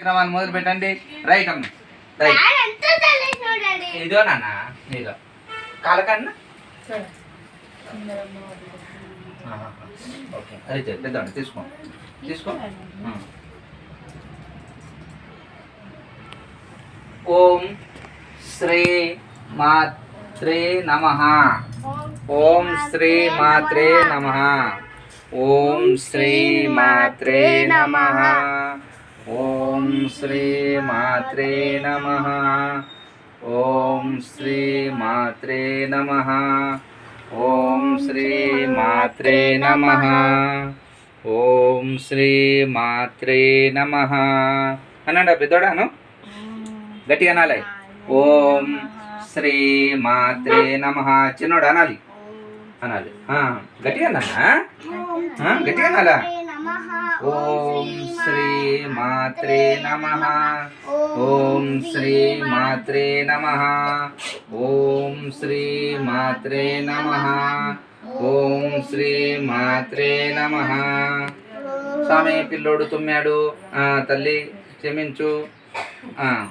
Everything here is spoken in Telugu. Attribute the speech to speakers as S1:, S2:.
S1: కార్యక్రమాన్ని మొదలు పెట్టండి. రైట్ అమ్మ. రైట్. ఇదో నాన్న ఇదో కాలకన్నా ఓకే అయితే పెద్దండి తీసుకో. తీసుకో. ఓం శ్రీ మాత్రే నమ. ఓం శ్రీ మాత్రే నమ. ఓం శ్రీ మాత్రే నమ. ఓం శ్రీ మాత్రే నమ ఓం శ్రీ మాత్రే నమ ఓం శ్రీ మాత్రే నమ ఓం శ్రీ మాత్రే నమ అన్నాడా పెద్దోడాను? గట్టిగా అనాలి. ఓం శ్రీ మాత్రే నమ చిన్నోడు అనాలి. అనాలి. గట్టిగా అన్నా గట్టిగా అనాలా? ఓం శ్రీ మాత్రే నమ. ఓం శ్రీ మాత్రే నమ. ఓం శ్రీ మాత్రే నమ. ఓం శ్రీ మాత్రే నమ. స్వామి పిల్లోడు తుమ్మాడు. ఆ, తల్లి క్షమించు. ఆ,